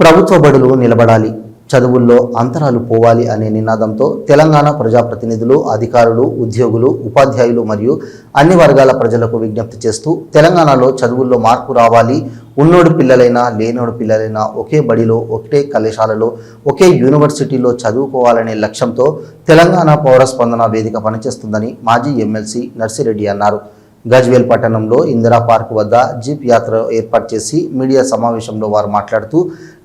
ప్రభుత్వ బడులు నిలబడాలి చదువుల్లో అంతరాలు పోవాలి అనే నినాదంతో తెలంగాణ ప్రజాప్రతినిధులు అధికారులు ఉద్యోగులు ఉపాధ్యాయులు మరియు అన్ని వర్గాల ప్రజలకు విజ్ఞప్తి చేస్తూ తెలంగాణలో చదువుల్లో మార్పు రావాలి ఉన్నోడు పిల్లలైనా లేనోడు పిల్లలైనా ఒకే బడిలో ఒకటే కళాశాలలో ఒకే యూనివర్సిటీలో చదువుకోవాలనే లక్ష్యంతో తెలంగాణ పౌర స్పందన వేదిక పనిచేస్తుందని మాజీ ఎమ్మెల్సీ నర్సిరెడ్డి అన్నారు. గజ్వేల్ పట్టణంలో ఇందిరా పార్క్ వద్ద జీప్ యాత్ర ఏర్పాటు చేసి మీడియా సమావేశంలో వారు మాట్లాడుతూ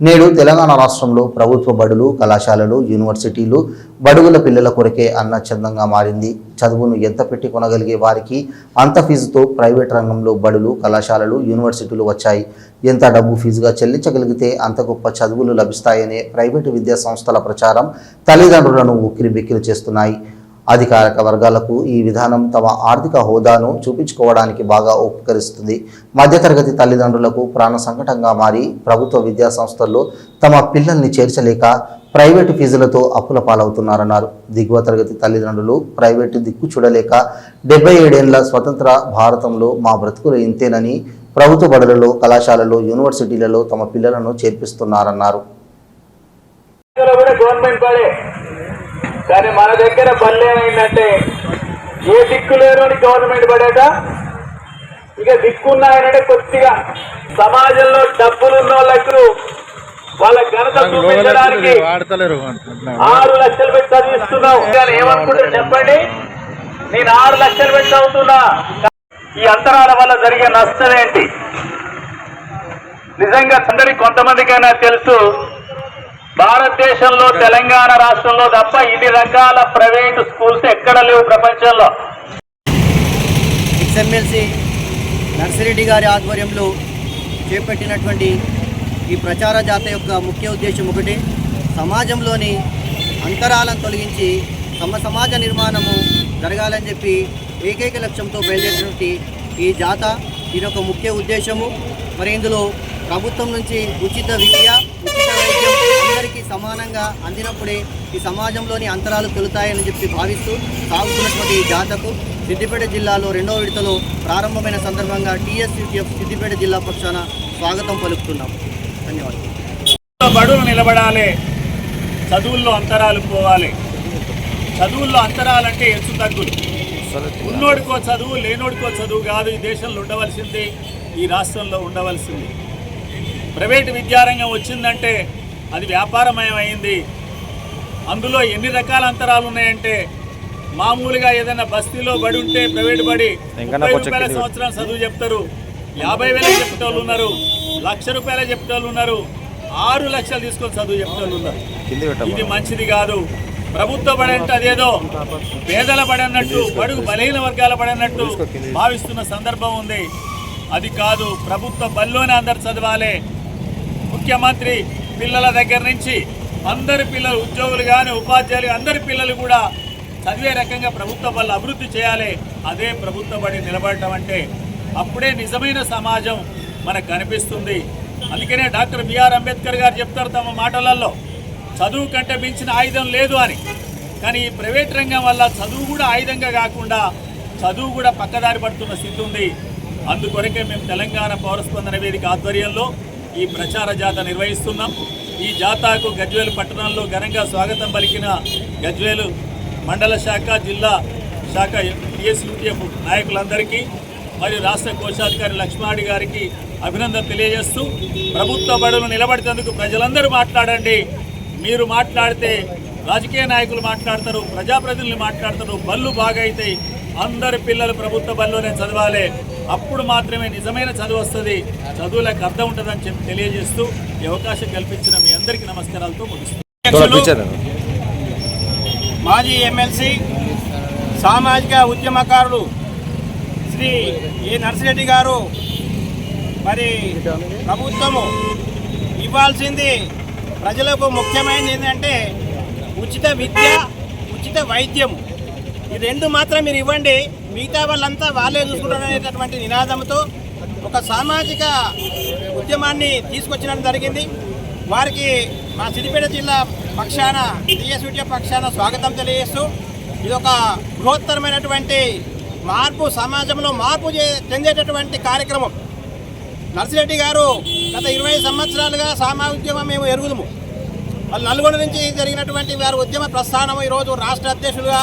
నేడు తెలంగాణ రాష్ట్రంలో ప్రభుత్వ బడులు కళాశాలలు యూనివర్సిటీలు బడుగుల పిల్లల కొరకే అన్నచందంగా మారింది. చదువును ఎంత పెట్టి కొనగలిగే వారికి అంత ఫీజుతో ప్రైవేట్ రంగంలో బడులు కళాశాలలు యూనివర్సిటీలు వచ్చాయి. ఎంత డబ్బు ఫీజుగా చెల్లించగలిగితే అంత గొప్ప చదువులు లభిస్తాయనే ప్రైవేటు విద్యా సంస్థల ప్రచారం తల్లిదండ్రులను ఉక్కిరి బిక్కిరి చేస్తున్నాయి. అధికారిక వర్గాలకు ఈ విధానం తమ ఆర్థిక హోదాను చూపించుకోవడానికి బాగా ఉపకరిస్తుంది. మధ్యతరగతి తల్లిదండ్రులకు ప్రాణ సంకటంగా మారి ప్రభుత్వ విద్యా సంస్థల్లో తమ పిల్లల్ని చేర్చలేక ప్రైవేటు ఫీజులతో అప్పుల పాలవుతున్నారన్నారు. దిగువ తరగతి తల్లిదండ్రులు ప్రైవేటు దిక్కు చూడలేక డెబ్బై ఏడేళ్ళ స్వతంత్ర భారతంలో మా బ్రతుకులు ఇంతేనని ప్రభుత్వ బడులలో కళాశాలలో యూనివర్సిటీలలో తమ పిల్లలను చేర్పిస్తున్నారన్నారు. గవర్నమెంట్ కానీ మన దగ్గర ఏమైందంటే ఏ దిక్కు లేరు అని గవర్నమెంట్ బడేట ఇక దిక్కున్నాయనంటే కొద్దిగా సమాజంలో డబ్బులు ఉన్న వాళ్ళకు వాళ్ళ ఘనత చూపించడానికి ఆరు లక్షలు పెట్టి చదివిస్తున్నావు. కానీ ఏమనుకుంటారు చెప్పండి? నేను ఆరు లక్షలు పెట్టి చదువుతున్నా. ఈ అంతరాల వల్ల జరిగే నష్టం ఏంటి? నిజంగా అందరికి కొంతమందికైనా తెలుసు భారతదేశంలో తెలంగాణ రాష్ట్రంలో తప్ప ఇన్ని రకాల ప్రైవేటు స్కూల్స్ ఎక్కడ లేవు ప్రపంచంలో. ఎక్స్ఎమ్మెల్సీ నర్సిరెడ్డి గారి ఆధ్వర్యంలో చేపట్టినటువంటి ఈ ప్రచార జాత యొక్క ముఖ్య ఉద్దేశం ఒకటి. సమాజంలోని అంతరాలను తొలగించి సమ సమాజ నిర్మాణము జరగాలని చెప్పి ఏకైక లక్ష్యంతో బయలుదేరినటువంటి ఈ జాత దీని యొక్క ముఖ్య ఉద్దేశము. మరి ఇందులో ప్రభుత్వం నుంచి ఉచిత విద్య అందరికీ సమానంగా అందినప్పుడే ఈ సమాజంలోని అంతరాలు తొలుతాయని చెప్పి భావిస్తూ సాగుతున్నటువంటి ఈ జాతకు సిద్దిపేట జిల్లాలో రెండో విడతలో ప్రారంభమైన సందర్భంగా టీఎస్యూటీఎఫ్ సిద్దిపేట జిల్లా పక్షాన స్వాగతం పలుకుతున్నాం. ధన్యవాదాలు. బడులు నిలబడాలి. చదువుల్లో అంతరాలు పోవాలి. చదువుల్లో అంతరాలంటే ఎచ్చు తగ్గులు. ఉన్నోడికో చదువు లేనోడికో చదువు కాదు. ఈ దేశంలో ఉండవలసింది ఈ రాష్ట్రంలో ఉండవలసింది. ప్రైవేటు విద్యారంగం వచ్చిందంటే అది వ్యాపారమయం అయింది అందులో ఎన్ని రకాల అంతరాలు ఉన్నాయంటే మామూలుగా ఏదైనా బస్తీలో బడి ఉంటే ప్రైవేట్ బడి ముప్పై రూపాయల సంవత్సరం చదువు చెప్తారు. యాభై వేల చెప్పేటోళ్ళు ఉన్నారు. లక్ష రూపాయల చెప్పేటోళ్ళు ఉన్నారు. ఆరు లక్షలు తీసుకొని చదువు చెప్పేటోళ్ళు ఉన్నారు. ఇది మంచిది కాదు. ప్రభుత్వ బడి అంటే అదేదో పేదల బడి అన్నట్టు బడుగు బలహీన వర్గాల బడి అన్నట్టు భావిస్తున్న సందర్భం ఉంది. అది కాదు ప్రభుత్వ బల్లోనే అందరు చదవాలి. ముఖ్యమంత్రి పిల్లల దగ్గర నుంచి అందరి పిల్లలు ఉద్యోగులు కానీ ఉపాధ్యాయులు అందరి పిల్లలు కూడా చదివే రకంగా ప్రభుత్వ బళ్ళు అభివృద్ధి చేయాలి. అదే ప్రభుత్వ బడి నిలబడటం అంటే అప్పుడే నిజమైన సమాజం మనకు కనిపిస్తుంది. అందుకనే డాక్టర్ బిఆర్ అంబేద్కర్ గారు చెప్తారు తమ మాటలలో చదువు కంటే మించిన ఆయుధం లేదు అని. కానీ ఈ ప్రైవేట్ రంగం వల్ల చదువు కూడా ఆయుధంగా కాకుండా చదువు కూడా పక్కదారి పడుతున్న స్థితి ఉంది. అందుకొరకే మేము తెలంగాణ పౌరస్పందన వేదిక ఆధ్వర్యంలో ఈ ప్రచార జాత నిర్వహిస్తున్నాం. ఈ జాతాకు గజ్వేలు పట్టణంలో ఘనంగా స్వాగతం పలికిన గజ్వేలు మండల శాఖ జిల్లా శాఖ టీఎస్యూటీఎఫ్ నాయకులందరికీ మరియు రాష్ట్ర కోశాధికారి లక్ష్మాడి గారికి అభినందన తెలియజేస్తూ ప్రభుత్వ బడులు నిలబడినందుకు ప్రజలందరూ మాట్లాడండి. మీరు మాట్లాడితే రాజకీయ నాయకులు మాట్లాడతారు ప్రజాప్రతినిధులు మాట్లాడతారు బళ్ళు బాగైతాయి. అందరి పిల్లలు ప్రభుత్వ బల్లోనే చదవాలి. అప్పుడు మాత్రమే నిజమైన చదువు వస్తుంది. చదువులకు అర్థం ఉంటుందని చెప్పి తెలియజేస్తూ ఈ అవకాశం కల్పించిన మీ అందరికీ నమస్కారాలతో ముగిస్తున్నాను మాజీ ఎమ్మెల్సీ సామాజిక ఉద్యమకారులు శ్రీ ఏ నర్సిరెడ్డి గారు మరి ప్రభుత్వము ఇవ్వాల్సింది ప్రజలకు ముఖ్యమైనది ఏంటంటే ఉచిత విద్య ఉచిత వైద్యము. ఈ రెండు మాత్రం మీరు ఇవ్వండి. మిగతా వాళ్ళంతా వాళ్ళే చూసుకుంటారు అనేటటువంటి నినాదంతో ఒక సామాజిక ఉద్యమాన్ని తీసుకొచ్చడం జరిగింది. వారికి మా సిద్దిపేట జిల్లా పక్షాన టీఎస్యూటీ పక్షాన స్వాగతం తెలియజేస్తూ ఇది ఒక బృహత్తరమైనటువంటి మార్పు సమాజంలో మార్పు చెందేటటువంటి కార్యక్రమం. నర్సిరెడ్డి గారు గత ఇరవై సంవత్సరాలుగా సామాజిక ఉద్యమం మేము ఎరుగుదము. వాళ్ళు నల్గొండ నుంచి జరిగినటువంటి వారి ఉద్యమ ప్రస్థానం ఈరోజు రాష్ట్ర అధ్యక్షులుగా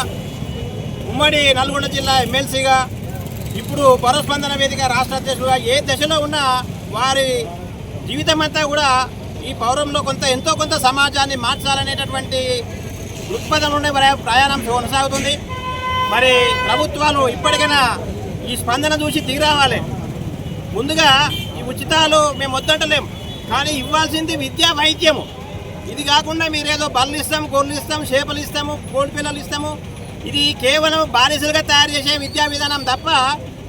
ఉమ్మడి నల్గొండ జిల్లా ఎమ్మెల్సీగా ఇప్పుడు పరస్పందన వేదిక రాష్ట్ర అధ్యక్షుడుగా ఏ దశలో ఉన్నా వారి జీవితం అంతా కూడా ఈ పౌరంలో కొంత ఎంతో కొంత సమాజాన్ని మార్చాలనేటటువంటి దృక్పథంలోనే ప్రయా- ప్రయాణం కొనసాగుతుంది. మరి ప్రభుత్వాలు ఇప్పటికైనా ఈ స్పందన చూసి తీరావాలి. ముందుగా ఈ ఉచితాలు మేము వద్దంటలేము కానీ ఇవ్వాల్సింది విద్యా వైద్యము. ఇది కాకుండా మీరేదో బళ్ళు ఇస్తాం గొర్రెలు ఇస్తాం చేపలు ఇస్తాము కోడి పిల్లలు ఇస్తాము. ఇది కేవలం బానిసలుగా తయారు చేసే విద్యా విధానం తప్ప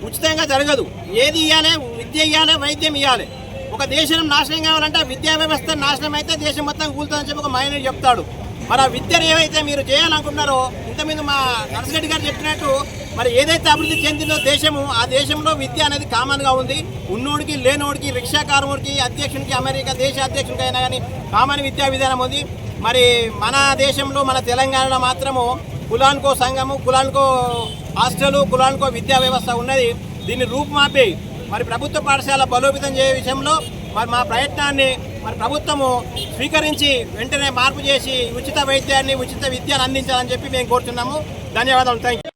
ఉచితంగా జరగదు. ఏది ఇవ్వాలి విద్య ఇవ్వాలి వైద్యం ఇవ్వాలి ఒక దేశం నాశనం కావాలంటే విద్యా వ్యవస్థ నాశనం అయితే దేశం మొత్తం కూలుతుందని చెప్పి ఒక మైనర్ చెప్తాడు. మరి ఆ విద్యను ఏవైతే మీరు చేయాలనుకుంటున్నారో ఇంతకుముందు మా నరసిరెడ్డి గారు చెప్పినట్టు మరి ఏదైతే అభివృద్ధి చెందిందో దేశము ఆ దేశంలో విద్య అనేది కామన్గా ఉంది. ఉన్నోడికి లేనోడికి రిక్షాకారుడికి అధ్యక్షునికి అమెరికా దేశ అధ్యక్షునికి అయినా కానీ కామన్ విద్యా విధానం ఉంది. మరి మన దేశంలో మన తెలంగాణలో మాత్రము కులానికో సంఘము కులానికో హాస్టలు కులానికో విద్యా వ్యవస్థ ఉన్నది. దీన్ని రూపుమాపి మరి ప్రభుత్వ పాఠశాల బలోపేతం చేయ విషయంలో మరి మా ప్రయత్నాన్ని మరి ప్రభుత్వము స్వీకరించి వెంటనే మార్పు చేసి ఉచిత వైద్యాన్ని ఉచిత విద్యను అందించాలని చెప్పి మేము కోరుతున్నాము ధన్యవాదాలు. Thank you